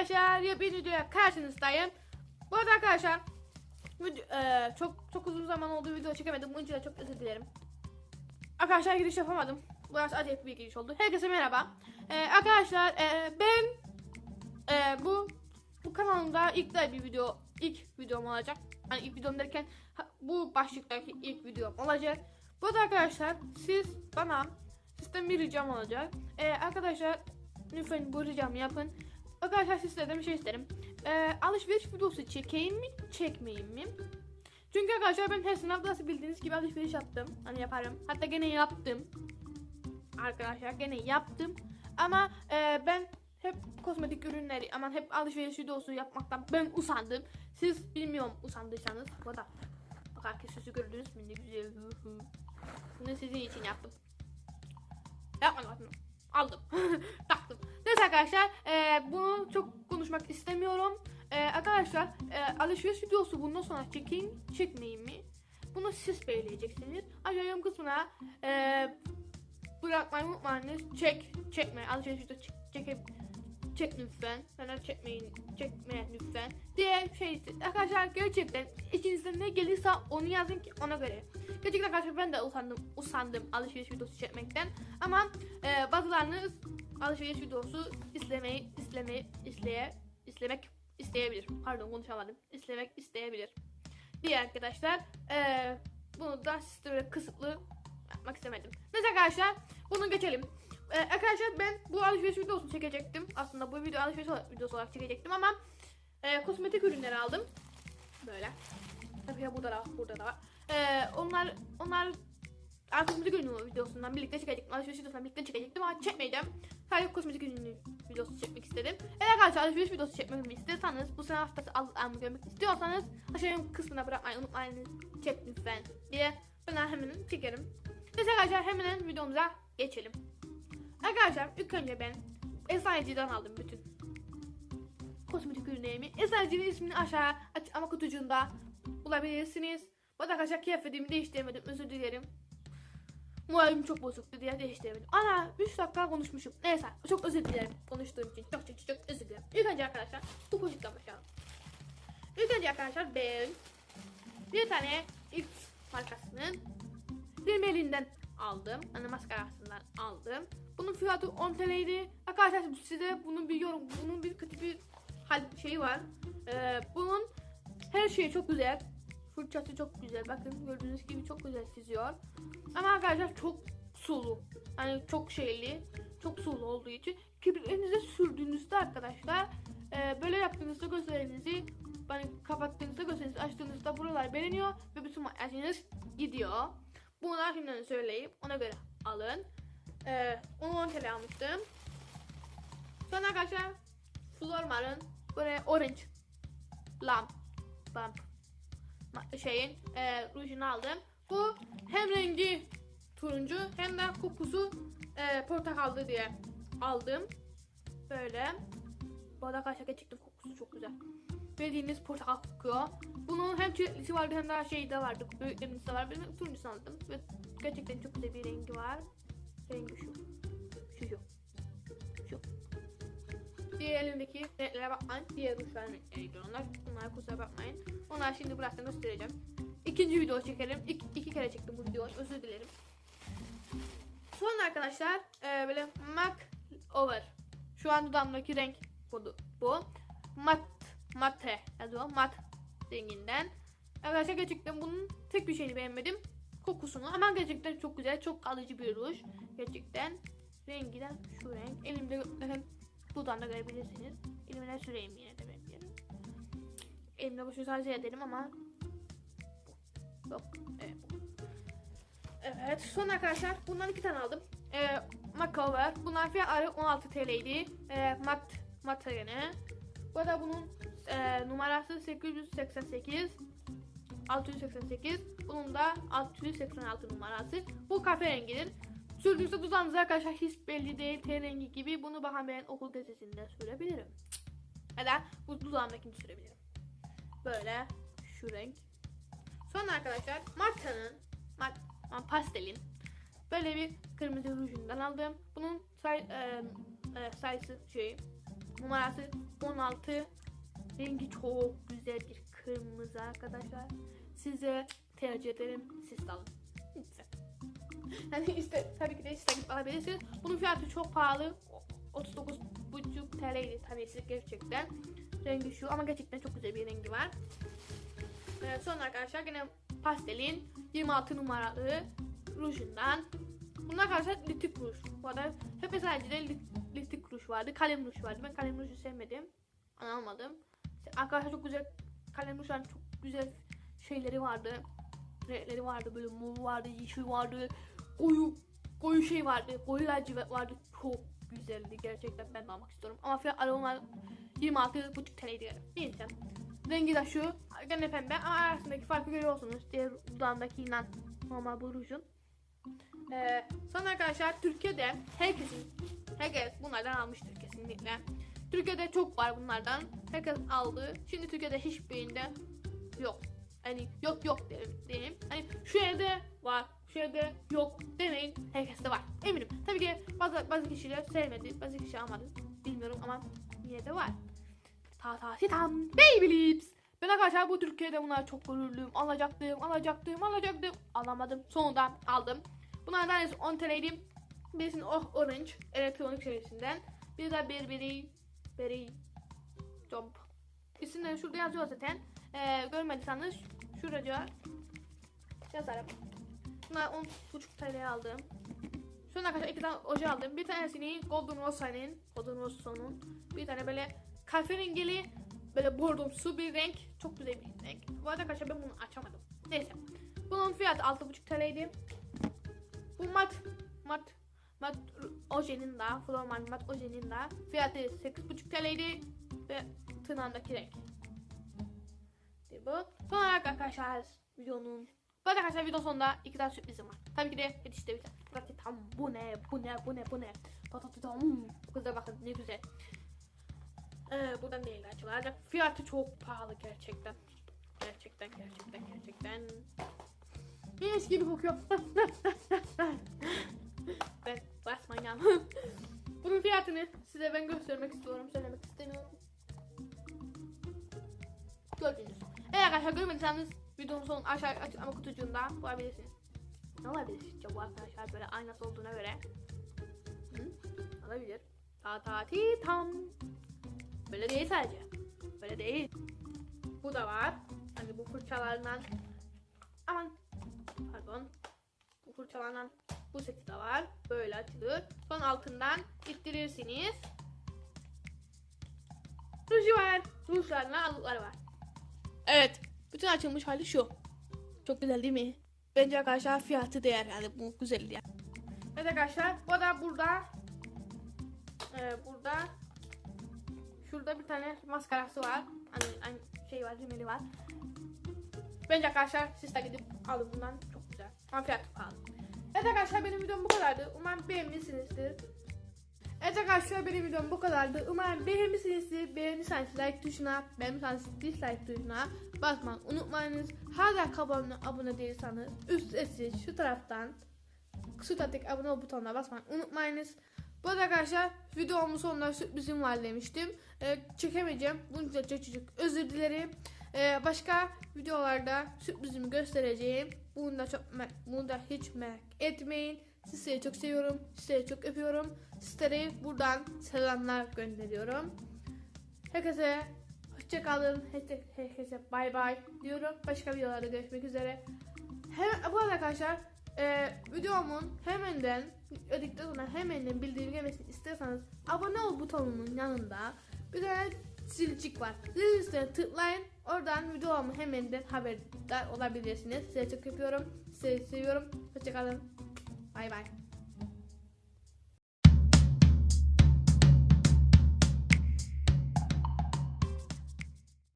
arkadaşlar yepyeni videoya karşınızdayım. Bu arada arkadaşlar video, eee, çok çok uzun zaman oldu video çekemedim. Bunun için de çok özür dilerim. Arkadaşlar giriş yapamadım. Biraz acayip bir giriş oldu. Herkese merhaba. Eee, arkadaşlar eee, ben eee, bu bu kanalımda ilk de bir video ilk videom olacak. Hani ilk videom derken bu başlıktaki ilk videom olacak. Bu arada arkadaşlar siz bana sizden bir ricam olacak. Eee, arkadaşlar lütfen bu ricamı yapın. Arkadaşlar sizlerden bir şey isterim. Ee, alışveriş videosu çekeyim mi, çekmeyeyim mi? Çünkü arkadaşlar ben her sınavda bildiğiniz gibi alışveriş yaptım. Hani yaparım. Hatta gene yaptım. Arkadaşlar gene yaptım. Ama e, ben hep kozmetik ürünleri, aman hep alışveriş videosu yapmaktan ben usandım. Siz bilmiyorum usandıysanız. Bu da bak herkes gördünüz mü ne güzel. Bunu sizin için yaptım. Yapmadım. Aldım. Taktım. Neyse arkadaşlar e, bunu çok konuşmak istemiyorum. E, arkadaşlar e, alışveriş videosu bundan sonra çekeyim çekmeyeyim mi? Bunu siz belirleyeceksiniz. Aşağı yorum kısmına e, bırakmayı unutmayınız. Çek, çekme. Alışveriş videosu çek, çekip çek lütfen. Bana çekmeyin, çekme lütfen. Diye şey arkadaşlar gerçekten içinizden ne gelirse onu yazın ki ona göre. Gerçekten arkadaşlar ben de usandım, usandım alışveriş videosu çekmekten. Ama e, bazılarınız alışveriş videosu izlemeyi, izlemeyi, izleye, izlemek isteyebilir. Pardon konuşamadım. İzlemek isteyebilir. Diye arkadaşlar e, bunu da size böyle kısıtlı yapmak istemedim. Neyse arkadaşlar bunu geçelim. E, arkadaşlar ben bu alışveriş videosunu çekecektim. Aslında bu video alışveriş videosu olarak çekecektim ama e, kozmetik ürünleri aldım. Böyle. Tabii burada da var, burada da var. E, onlar onlar kozmetik ürünü videosundan birlikte çekecektim. Alışveriş videosundan birlikte çekecektim ama çekmeyeceğim. Sadece kozmetik ürünü videosu çekmek istedim. Eğer arkadaşlar alışveriş videosu çekmemi istiyorsanız bu sene haftası alımı görmek istiyorsanız aşağıya kısmına bırakmayı unutmayın. Çek lütfen diye ben hemen çekerim. Neyse arkadaşlar hemen videomuza geçelim. Arkadaşlar ilk önce ben Eczaneci'den aldım bütün kozmetik ürünlerimi. Eczaneci'nin ismini aşağı açıklama kutucuğunda bulabilirsiniz. Arada arkadaşlar kıyafetimi değiştiremedim özür dilerim. Moralim çok bozuktu diye değiştiremedim. Ana 3 dakika konuşmuşum. Neyse çok özür dilerim konuştuğum için. Çok çok çok özür dilerim. İlk önce arkadaşlar bu poşetten başlayalım. İlk önce arkadaşlar ben bir tane X markasının Rimelinden aldım. Hani maskarasından aldım. Bunun fiyatı 10 TL'ydi. Arkadaşlar size bunu biliyorum. Bunun bir kötü bir hal şeyi var. Ee, bunun her şeyi çok güzel. Fırçası çok güzel. Bakın gördüğünüz gibi çok güzel çiziyor. Ama arkadaşlar çok sulu. Hani çok şeyli. Çok sulu olduğu için kirpiklerinize sürdüğünüzde arkadaşlar e, böyle yaptığınızda gözlerinizi hani kapattığınızda gözlerinizi açtığınızda buralar beleniyor ve bütün makyajınız gidiyor. Bunu şimdiden söyleyip ona göre alın. Ee, onu 10 TL almıştım. Sonra arkadaşlar Flormar'ın böyle orange lamp lamp şeyin e, rujunu aldım. Bu hem rengi turuncu hem de kokusu e, portakallı diye aldım. Böyle. Bu arada arkadaşlar gerçekten kokusu çok güzel. Bildiğiniz portakal kokuyor. Bunun hem çileklisi vardı hem de şey de vardı. Büyüklerimiz de var. Ben turuncusunu aldım. Ve gerçekten çok güzel bir rengi var. Rengi şu. Şu şu. Şu. Diğer elimdeki renklere bakmayın. Diğer rujların renkleridir onlar. Bunlara kusura bakmayın. Onları şimdi birazdan göstereceğim. İkinci video çekelim. İki, iki kere çektim bu videoyu. Özür dilerim. Sonra arkadaşlar e, böyle MAC Over. Şu an dudağımdaki renk bu. bu. Mat mate yazıyor. Mat renginden. Arkadaşlar gerçekten bunun tek bir şeyini beğenmedim. Kokusunu ama gerçekten çok güzel. Çok kalıcı bir ruj. Gerçekten rengi de şu renk. Elimde zaten dudağımda görebilirsiniz. Elimden süreyim yine de. Elimde bu şu sadece ederim ama. Yok. Evet. Evet. Son arkadaşlar bundan iki tane aldım. Ee, Macover. Bunlar fiyatları 16 TL'ydi. Ee, mat mat gene. Bu arada bunun e, numarası 888 688 bunun da 686 numarası. Bu kahverengidir. Sürdüğünüzde dudağınız arkadaşlar hiç belli değil. Ten rengi gibi. Bunu bakın ben okul gazetesinde sürebilirim. Ya da bu dudağımdakini sürebilirim. Böyle şu renk. Sonra arkadaşlar Marta'nın Mart, pastelin böyle bir kırmızı rujundan aldım. Bunun say, e, e, sayısı şey numarası 16 rengi çok güzel bir kırmızı arkadaşlar. Size tercih ederim. Siz de alın. Lütfen. Yani işte tabii ki de gidip alabilirsiniz. Bunun fiyatı çok pahalı. 39,5 TL'ydi tanesi gerçekten. Rengi şu ama gerçekten çok güzel bir rengi var. Ee, sonra arkadaşlar yine pastelin 26 numaralı rujundan. Bunlar arkadaşlar litik ruj. Bu arada hep sadece de lit- litik ruj vardı. Kalem ruj vardı. Ben kalem ruju sevmedim. Almadım. Arkadaşlar çok güzel kalem rujların çok güzel şeyleri vardı. Renkleri vardı. Böyle mor vardı, yeşil vardı. Koyu koyu şey vardı. Koyu lacivert vardı. Çok güzeldi gerçekten ben de almak istiyorum. Ama fiyatları onlar 26,5 TL'ydi. Neyse. Rengi de şu. Gene pembe ama arasındaki farkı görüyorsunuz. Diğer dudağındakiyle normal bu rujun. Ee, sonra arkadaşlar Türkiye'de herkesin herkes bunlardan almıştır kesinlikle. Türkiye'de çok var bunlardan. Herkes aldı. Şimdi Türkiye'de hiçbirinde yok. Hani yok yok derim diyeyim. Hani şu evde var, evde yok demeyin. Herkeste var. Eminim. Tabii ki bazı bazı kişiler sevmedi, bazı kişi almadı. Bilmiyorum ama yine de var. Ta ta ti tam baby lips. Ben arkadaşlar bu Türkiye'de bunlar çok gururluyum. Alacaktım, alacaktım, alacaktım. Alamadım. Sonunda aldım. Bunlardan tanesi 10 TL'ydi. Birisinin oh orange elektronik serisinden. Bir de Burberry Berry Jump. İsimleri şurada yazıyor zaten. Ee, görmediyseniz şurada yazarım. Bunlar 10,5 TL'ye aldım. Sonra arkadaşlar iki tane oje aldım. Bir tanesini Golden Rosa'nın, Golden Rosa'nın bir tane böyle kahverengili böyle bordomsu bir renk. Çok güzel bir renk. Bu arada arkadaşlar ben bunu açamadım. Neyse. Bunun fiyatı 6,5 TL'ydi. Bu mat mat mat ojenin de Florman mat ojenin de fiyatı 8,5 TL'ydi ve tırnağındaki renk. Bu. Son olarak arkadaşlar videonun arada arkadaşlar video sonunda iki tane sürprizim var. Tabii ki de yetiştirebileceğim. Bakın tam bu ne bu ne bu ne bu ne. Patatatam. Bu kadar bakın ne güzel. Ee, buradan değil açılacak. Fiyatı çok pahalı gerçekten. Gerçekten gerçekten gerçekten. Mis gibi kokuyor. ben basmayacağım. Bunun fiyatını size ben göstermek istiyorum. Söylemek istemiyorum. Gördünüz. Eğer arkadaşlar görmediyseniz videonun son aşağı açıklama kutucuğunda bulabilirsiniz. Ne olabilir bu arkadaşlar böyle aynası olduğuna göre? Hı? Olabilir. Ta ta ti tam. Böyle değil sadece. Böyle değil. Bu da var. Hani bu fırçalarından aman pardon. Bu fırçalarından bu seti de var. Böyle açılır. Son altından ittirirsiniz. Ruju var. Rujlarla alıkları var. Evet. Bütün açılmış hali şu. Çok güzel değil mi? Bence arkadaşlar fiyatı değer yani bu güzelliğe. Evet arkadaşlar bu da burada e, burada şurada bir tane maskarası var. Hani, hani şey var, rimeli var. Bence arkadaşlar siz de gidip alın bundan çok güzel. Ama fiyatı pahalı. Evet arkadaşlar benim videom bu kadardı. Umarım beğenmişsinizdir. Evet arkadaşlar benim videom bu kadardı. Umarım beğenmişsinizdir. Beğendiyseniz like tuşuna, beğenmişseniz dislike tuşuna basmayı unutmayınız. Hala kanalıma abone değilseniz üst sessiz şu taraftan taraftaki abone butonuna basmayı unutmayınız. Bu arada arkadaşlar videomun sonunda sürprizim var demiştim. Ee, çekemeyeceğim. Bunun için çok özür dilerim. Ee, başka videolarda sürprizimi göstereceğim. Bunu da çok bunu da hiç merak etmeyin. Sizleri çok seviyorum. Sizleri çok öpüyorum. Sizlere buradan selamlar gönderiyorum. Herkese hoşçakalın. Herkese, bay bay diyorum. Başka videolarda görüşmek üzere. Hem, bu arada arkadaşlar e, videomun hemenden ödükten sonra hemenden bildirim gelmesini istiyorsanız abone ol butonunun yanında bir tane zilcik var. Zil üstüne tıklayın. Oradan videomu hemenden haberdar olabilirsiniz. Size çok yapıyorum. Sizi seviyorum. Hoşçakalın. Bay bay.